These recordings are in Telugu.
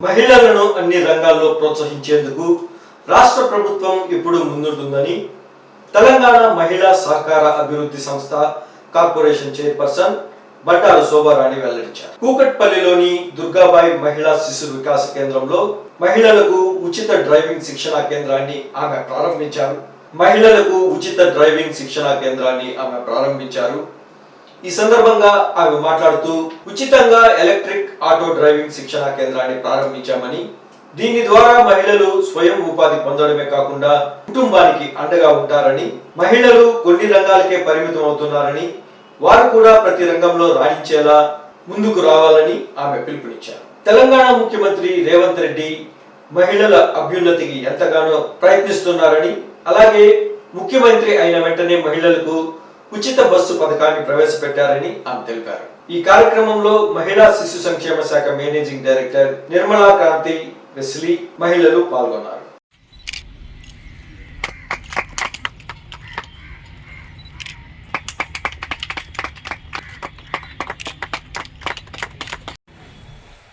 మహిళలను అన్ని రంగాల్లో ప్రోత్సహించేందుకు రాష్ట్ర ప్రభుత్వం ఇప్పుడు ముందుంటుందని తెలంగాణ మహిళా సహకార అభివృద్ధి సంస్థ కార్పొరేషన్ చైర్పర్సన్ బండారు శోభారాణి వెల్లడించారు. కూకట్పల్లిలోని దుర్గాబాయి మహిళా శిశు వికాస కేంద్రంలో మహిళలకు ఉచిత డ్రైవింగ్ శిక్షణా కేంద్రాన్ని ఆమె ప్రారంభించారు. మహిళలకు ఉచిత డ్రైవింగ్ శిక్షణా కేంద్రాన్ని ఆమె ప్రారంభించారు. ఈ సందర్భంగా ఆమె మాట్లాడుతూ ఉచితంగా ఎలక్ట్రిక్ ఆటో డ్రైవింగ్ శిక్షణ కేంద్రాన్ని ప్రారంభించామని దీని ద్వారా మహిళలు స్వయం ఉపాధి పొందడమే కాకుండా కుటుంబానికి అండగా ఉంటారని మహిళలు కొన్ని రంగాలకే పరిమితం అవుతున్నారని వారు కూడా ప్రతి రంగంలో రాణించేలా ముందుకు రావాలని ఆమె పిలుపునిచ్చారు. తెలంగాణ ముఖ్యమంత్రి రేవంత్ రెడ్డి మహిళల అభ్యున్నతికి ఎంతగానో ప్రయత్నిస్తున్నారని అలాగే ముఖ్యమంత్రి అయిన వెంటనే మహిళలకు ఉచిత బస్సు పథకాన్ని ప్రవేశపెట్టారని ఆమె తెలిపారు. ఈ కార్యక్రమంలో మహిళా శిశు సంక్షేమ శాఖ managing director Nirmala Kranti Wesley మహిళలు పాల్గొన్నారు.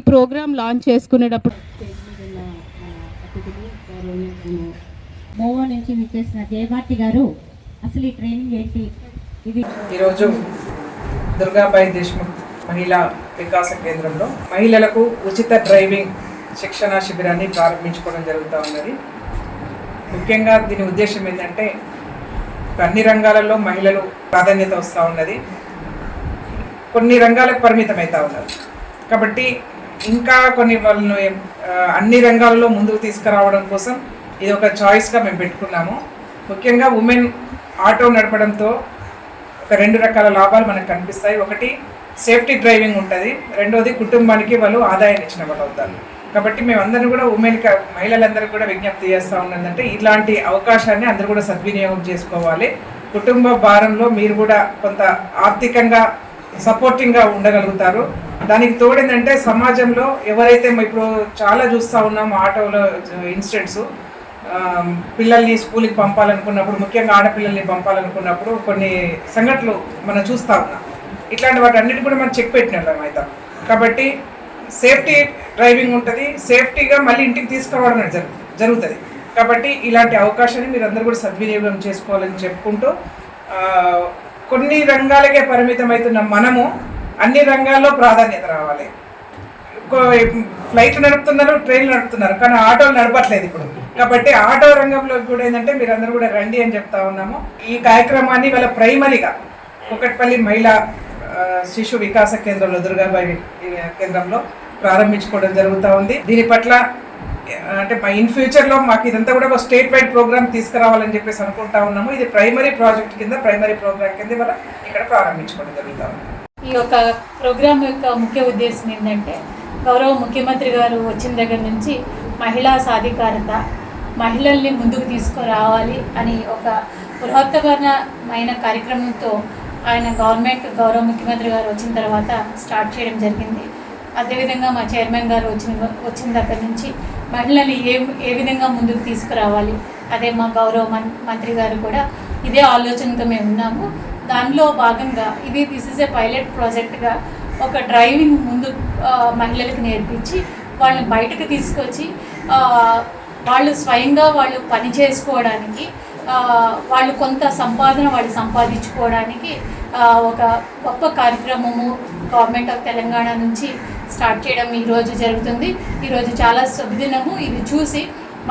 ప్రోగ్రామ్ లాంచ్ చేసుకునేటప్పుడు మోవో నుంచి విచ్చేసిన జయభారతి గారు అసలు ఈ ట్రైనింగ్ ఏంటి? ఇది ఈరోజు దుర్గాబాయి దేశ్ముఖ్ మహిళా వికాస కేంద్రంలో మహిళలకు ఉచిత డ్రైవింగ్ శిక్షణ శిబిరాన్ని ప్రారంభించుకోవడం జరుగుతూ ఉన్నది. ముఖ్యంగా దీని ఉద్దేశం ఏంటంటే అన్ని రంగాలలో మహిళలు ప్రాధాన్యత వస్తూ ఉన్నది. కొన్ని రంగాలకు పరిమితం అవుతూ ఉన్నారు కాబట్టి ఇంకా కొన్ని వాళ్ళను అన్ని రంగాలలో ముందుకు తీసుకురావడం కోసం ఇది ఒక చాయిస్గా మేము పెట్టుకున్నాము. ముఖ్యంగా ఉమెన్ ఆటో నడపడంతో ఒక రెండు రకాల లాభాలు మనకు కనిపిస్తాయి. ఒకటి సేఫ్టీ డ్రైవింగ్ ఉంటుంది. రెండోది కుటుంబానికి వాళ్ళు ఆదాయాన్ని ఇచ్చిన వాళ్ళు అవుతారు. కాబట్టి మేమందరం కూడా ఉమెన్ మహిళలందరూ కూడా విజ్ఞప్తి చేస్తూ ఉన్నదంటే ఇలాంటి అవకాశాన్ని అందరూ కూడా సద్వినియోగం చేసుకోవాలి. కుటుంబ భారంలో మీరు కూడా కొంత ఆర్థికంగా సపోర్టింగ్గా ఉండగలుగుతారు. దానికి తోడేందంటే సమాజంలో ఎవరైతే ఇప్పుడు చాలా చూస్తూ ఉన్నాం ఆటోలో ఇన్సిడెంట్స్ పిల్లల్ని స్కూల్కి పంపాలనుకున్నప్పుడు ముఖ్యంగా ఆడపిల్లల్ని పంపాలనుకున్నప్పుడు కొన్ని సంఘటనలు మనం చూస్తూ ఉన్నాం. ఇట్లాంటి వాటి అన్నిటి కూడా మనం చెక్ పెట్టినట్లం అవుతాం కాబట్టి సేఫ్టీ డ్రైవింగ్ ఉంటుంది సేఫ్టీగా మళ్ళీ ఇంటికి తీసుకురావడం జరుగు జరుగుతుంది. కాబట్టి ఇలాంటి అవకాశాన్ని మీరు అందరూ కూడా సద్వినియోగం చేసుకోవాలని చెప్పుకుంటూ కొన్ని రంగాలకే పరిమితం అవుతున్న మనము అన్ని రంగాల్లో ప్రాధాన్యత రావాలి. ఫ్లైట్లు నడుపుతున్నారు ట్రైన్లు నడుపుతున్నారు కానీ ఆటోలు నడపట్లేదు ఇప్పుడు. కాబట్టి ఆటో రంగంలో కూడా ఏంటంటే మీరు అందరూ కూడా రండి అని చెప్తా ఉన్నాము. ఈ కార్యక్రమాన్ని వాళ్ళ ప్రైమరీగా కుకట్పల్లి మహిళా శిశు వికాస కేంద్రంలో దుర్గాబాయి కేంద్రంలో ప్రారంభించుకోవడం జరుగుతూ ఉంది. దీని పట్ల అంటే మా ఇన్ ఫ్యూచర్లో మాకు ఇదంతా కూడా ఒక స్టేట్ వైడ్ ప్రోగ్రామ్ తీసుకురావాలని చెప్పేసి అనుకుంటా ఉన్నాము. ఇది ప్రైమరీ ప్రాజెక్ట్ కింద ప్రైమరీ ప్రోగ్రామ్ కింద ఇవాళ ఇక్కడ ప్రారంభించుకోవడం జరుగుతూ ఉంది. ఈ యొక్క ప్రోగ్రాం యొక్క ముఖ్య ఉద్దేశం ఏంటంటే గౌరవ ముఖ్యమంత్రి గారు వచ్చిన దగ్గర నుంచి మహిళా సాధికారత మహిళల్ని ముందుకు తీసుకురావాలి అని ఒక బృహత్తపరమైన కార్యక్రమంతో ఆయన గవర్నమెంట్ గౌరవ ముఖ్యమంత్రి గారు వచ్చిన తర్వాత స్టార్ట్ చేయడం జరిగింది. అదేవిధంగా మా చైర్మన్ గారు వచ్చిన వచ్చిన దగ్గర నుంచి మహిళల్ని ఏ ఏ విధంగా ముందుకు తీసుకురావాలి అదే మా గౌరవ మం మంత్రి గారు కూడా ఇదే ఆలోచనతో మేము ఉన్నాము. దానిలో భాగంగా ఇది దిస్ ఇస్ ఏ పైలట్ ప్రాజెక్ట్గా ఒక డ్రైవింగ్ ముందు మహిళలకు నేర్పించి వాళ్ళని బయటకు తీసుకొచ్చి వాళ్ళు స్వయంగా వాళ్ళు పని చేసుకోవడానికి వాళ్ళు కొంత సంపాదన వాళ్ళు సంపాదించుకోవడానికి ఒక గొప్ప కార్యక్రమము గవర్నమెంట్ ఆఫ్ తెలంగాణ నుంచి స్టార్ట్ చేయడం ఈరోజు జరుగుతుంది. ఈరోజు చాలా శుభదినము ఇది చూసి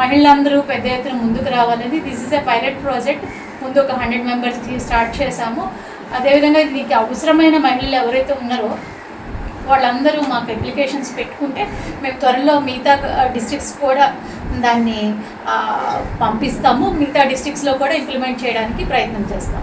మహిళలందరూ పెద్ద ఎత్తున ముందుకు రావాలని. This is a pilot project ముందు ఒక హండ్రెడ్ మెంబర్స్కి స్టార్ట్ చేశాము. అదేవిధంగా దీనికి అవసరమైన మహిళలు ఎవరైతే ఉన్నారో వాళ్ళందరూ మాకు అప్లికేషన్స్ పెట్టుకుంటే మేము త్వరలో మిగతా డిస్ట్రిక్ట్స్ కూడా దాన్ని పంపిస్తాము. మిగతా డిస్ట్రిక్ట్స్లో కూడా ఇంప్లిమెంట్ చేయడానికి ప్రయత్నం చేస్తాం